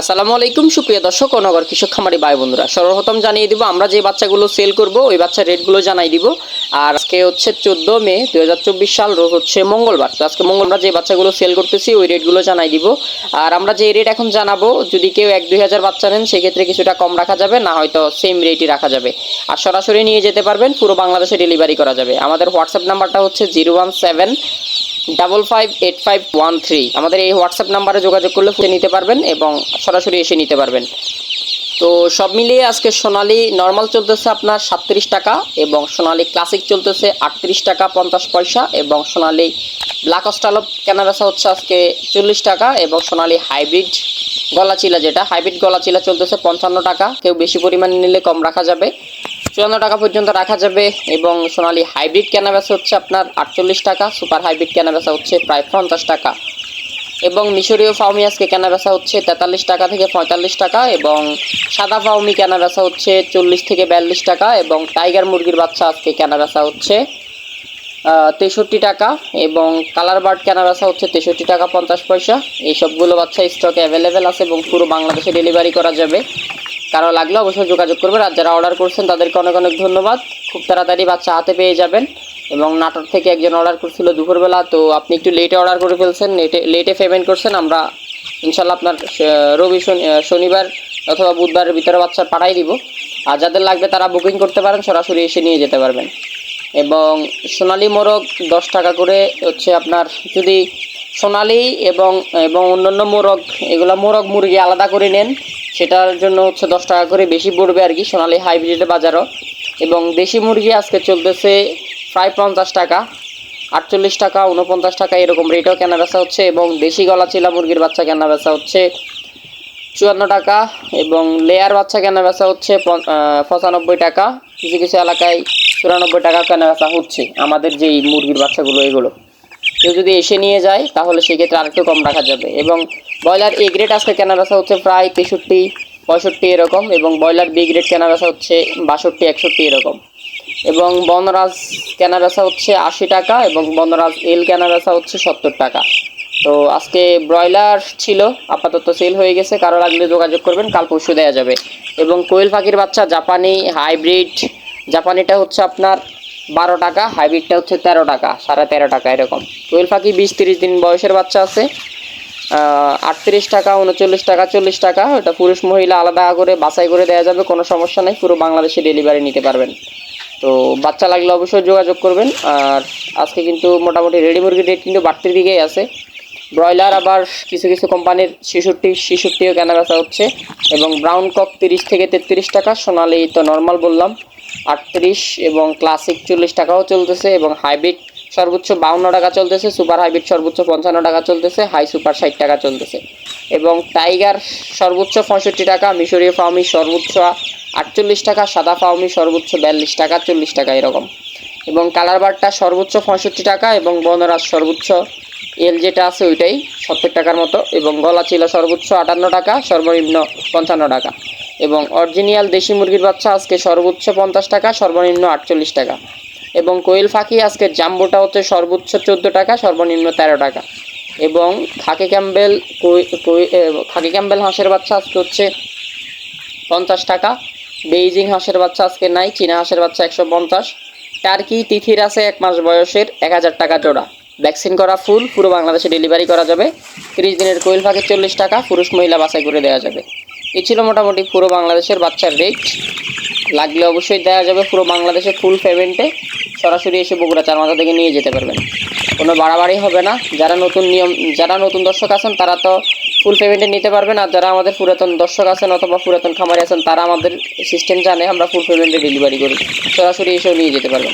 আসসালামু আলাইকুম, সুপ্রিয় দর্শক ও নগর কৃষক খামারি ভাই বন্ধুরা। সর্বপ্রথম জানিয়ে দিব, আমরা যে বাচ্চাগুলো সেল করব, ওই বাচ্চার রেটগুলো জানাই দিব। আর আজকে হচ্ছে চোদ্দ মে দু হাজার চব্বিশ সাল, রোজ হচ্ছে মঙ্গলবার। তো আজকে মঙ্গল আমরা যে বাচ্চাগুলো সেল করতেছি, ওই রেটগুলো জানাই দিব। আর আমরা যে রেট এখন জানাব, যদি কেউ এক দুই হাজার বাচ্চা নেন, সেক্ষেত্রে কিছুটা কম রাখা যাবে, না হয়তো সেম রেটই রাখা যাবে। আর সরাসরি নিয়ে যেতে পারবেন, পুরো বাংলাদেশে ডেলিভারি করা যাবে। আমাদের হোয়াটসঅ্যাপ নাম্বারটা হচ্ছে zero one seven double five eight five one three আমাদের এই হোয়াটসঅ্যাপ নাম্বারে যোগাযোগ করলে ফুটে নিতে পারবেন এবং সরাসরি এসে নিতে পারবেন। তো সব মিলিয়ে আজকে সোনালি নর্মাল চলতেছে আপনার সাতত্রিশ টাকা এবং সোনালি ক্লাসিক চলতেছে আটত্রিশ টাকা পঞ্চাশ পয়সা এবং সোনালি ব্ল্যাক অস্টালপ কেনাবেচা হচ্ছে আজকে চল্লিশ টাকা এবং সোনালি হাইব্রিড গলাচিলা যেটা হাইব্রিড গলাচিলা চলতেছে পঞ্চান্ন টাকা। কেউ বেশি পরিমাণে নিলে কম রাখা যাবে। চুয়ান্ন টাকা পর্যন্ত রাখা যাবে এবং সোনালি হাইব্রিড কেনাবেচা হচ্ছে আপনার আটচল্লিশ টাকা, সুপার হাইব্রিড কেনাবেচা হচ্ছে প্রায় পঞ্চাশ টাকা। এবং মিশরীয় ফাউমি আজকে কেনাবেচা হচ্ছে তেতাল্লিশ টাকা থেকে পঁয়তাল্লিশ টাকা এবং সাদা ফাউমি কেনাবেচা হচ্ছে চল্লিশ থেকে বিয়াল্লিশ টাকা এবং টাইগার মুরগির বাচ্চা আজকে কেনাবেচা হচ্ছে তেষট্টি টাকা এবং কালার বার্ড কেনাবেচা হচ্ছে তেষট্টি টাকা পঞ্চাশ পয়সা। এই সবগুলো বাচ্চা স্টকে অ্যাভেলেবেল আছে এবং পুরো বাংলাদেশে ডেলিভারি করা যাবে। কারও লাগলে অবশ্যই যোগাযোগ করবেন আর যারা অর্ডার করছেন তাদেরকে অনেক অনেক ধন্যবাদ। খুব তাড়াতাড়ি বাচ্চা হাতে পেয়ে যাবেন এবং নাটোর থেকে একজন অর্ডার করছিল দুপুরবেলা, তো আপনি একটু লেটে অর্ডার করে ফেলছেন লেটে লেটে পেমেন্ট করছেন, আমরা ইনশাল্লাহ আপনার রবি শনি- শনিবার অথবা বুধবারের ভিতরে বাচ্চা পাঠাই দিব। আর যাদের লাগবে তারা বুকিং করতে পারেন, সরাসরি এসে নিয়ে যেতে পারবেন। এবং সোনালি মোরগ দশ টাকা করে হচ্ছে আপনার যদি সোনালি এবং এবং অন্যান্য মোরগ, এগুলো মোরগ মুরগি আলাদা করে নেন সেটার জন্য হচ্ছে দশ টাকা করে বেশি পড়বে আর কি সোনালি হাইব্রিডের বাজারও। এবং দেশি মুরগি আজকে চলতেছে প্রায় পঞ্চাশ টাকা, আটচল্লিশ টাকা উনপঞ্চাশ টাকা এরকম রেটও কেনা বেচা হচ্ছে এবং দেশি গলা চিলা মুরগির বাচ্চা কেনা বেচা হচ্ছে চুয়ান্ন টাকা এবং লেয়ার বাচ্চা কেনা বেচা হচ্ছে পঁচানব্বই টাকা। কিছু কিছু এলাকায় চুরানব্বই টাকা কেনা বেচা হচ্ছে আমাদের যেই মুরগির বাচ্চাগুলো এগুলো। কেউ যদি এসে নিয়ে যায় তাহলে সেক্ষেত্রে আরেকটু কম রাখা যাবে এবং ব্রয়লার এ গ্রেড আজকে কেনা বেচা হচ্ছে প্রায় তেষট্টি, পঁয়ষট্টি এরকম এবং ব্রয়লার বি গ্রেড কেনা বেচা হচ্ছে বাষট্টি, একষট্টি এরকম। এবং বনরাজ কেনা বেচা হচ্ছে আশি টাকা এবং বনরাজ এল কেনা বেচা হচ্ছে সত্তর টাকা। তো আজকে ব্রয়লার ছিল, আপাতত সেল হয়ে গেছে, কারও লাগলে যোগাযোগ করবেন, কাল পরশু দেওয়া যাবে। এবং কোয়েল পাখির বাচ্চা জাপানি হাইব্রিড, জাপানিটা হচ্ছে আপনার বারো টাকা, হাইব্রিডটা হচ্ছে তেরো টাকা, সাড়ে তেরো টাকা এরকম। কোয়েল পাখি বিশ, তিরিশ দিন বয়সের বাচ্চা আছে। আটত্রিশ টাকা, উনচল্লিশ টাকা, চল্লিশ টাকা। ওটা পুরুষ মহিলা আলাদা করে বাছাই করে দেওয়া যাবে, কোনো সমস্যা নেই, পুরো বাংলাদেশে ডেলিভারি নিতে পারবেন। তো বাচ্চা লাগলে অবশ্যই যোগাযোগ করবেন। আর আজকে কিন্তু মোটামুটি রেডি মুরগির রেট কিন্তু বাড়তির দিকেই আছে। ব্রয়লার আবার কিছু কিছু কোম্পানির ছেষট্টি, ছেষট্টিও কেনা বেচা হচ্ছে। এবং ব্রাউন কক তিরিশ থেকে তেত্রিশ টাকা, সোনালি তো নর্মাল বললাম। আটত্রিশ এবং ক্লাসিক চল্লিশ টাকাও চলতেছে এবং হাইব্রিড সর্বোচ্চ বাউন্ন টাকা চলতেছে, সুপার হাইব্রিড সর্বোচ্চ পঞ্চান্ন টাকা চলতেছে, হাই সুপার ষাট টাকা চলতেছে। এবং টাইগার সর্বোচ্চ পঁয়ষট্টি টাকা, মিশরীয় ফাউমি সর্বোচ্চ আটচল্লিশ টাকা, সাদা ফাউমি সর্বোচ্চ বিয়াল্লিশ টাকা, চল্লিশ টাকা এরকম। এবং কালার বারটা সর্বোচ্চ পঁয়ষট্টি টাকা এবং বনরাজ সর্বোচ্চ এল যেটা আছে ওইটাই সত্তর টাকার মতো এবং গলা ছিল সর্বোচ্চ আটান্ন টাকা, সর্বনিম্ন পঞ্চান্ন টাকা। এবং অরিজিনাল দেশি মুরগির বাচ্চা আজকে সর্বোচ্চ পঞ্চাশ টাকা, সর্বনিম্ন আটচল্লিশ টাকা। এবং কোয়েল ফাঁকি আজকে জাম্বোটা হচ্ছে সর্বোচ্চ চোদ্দ টাকা, সর্বনিম্ন তেরো টাকা। এবং খাকি ক্যাম্বেল খাকি ক্যাম্বেল হাঁসের বাচ্চা আজকে হচ্ছে পঞ্চাশ টাকা। বেইজিং হাঁসের বাচ্চা আজকে নাই, চীনা হাঁসের বাচ্চা একশো পঞ্চাশ। টার্কি তিথির আছে এক মাস বয়সের, এক হাজার টাকা জোড়া। ভ্যাকসিন করা ফুল, পুরো বাংলাদেশে ডেলিভারি করা যাবে। তিরিশ দিনের কোয়েল ফাঁকি চল্লিশ টাকা, পুরুষ মহিলা বাছাই করে দেওয়া যাবে। এ ছিল মোটামুটি পুরো বাংলাদেশের বাচ্চার রেট। লাগলে অবশ্যই দেওয়া যাবে পুরো বাংলাদেশে ফুল পেমেন্টে সরাসরি এসে বগুড়া চার মাথা থেকে নিয়ে যেতে পারবেন। কোনো বাড়াবাড়ি হবে না। যারা নতুন নিয়ম, যারা নতুন দর্শক আছেন, তারা তো ফুল পেমেন্টে নিতে পারবেন। আর যারা আমাদের পুরাতন দর্শক আছেন অথবা পুরাতন খামারি আছেন, তারা আমাদের সিস্টেম জানে আমরা ফুল পেমেন্টে ডেলিভারি করি। সরাসরি এসেও নিয়ে যেতে পারবেন।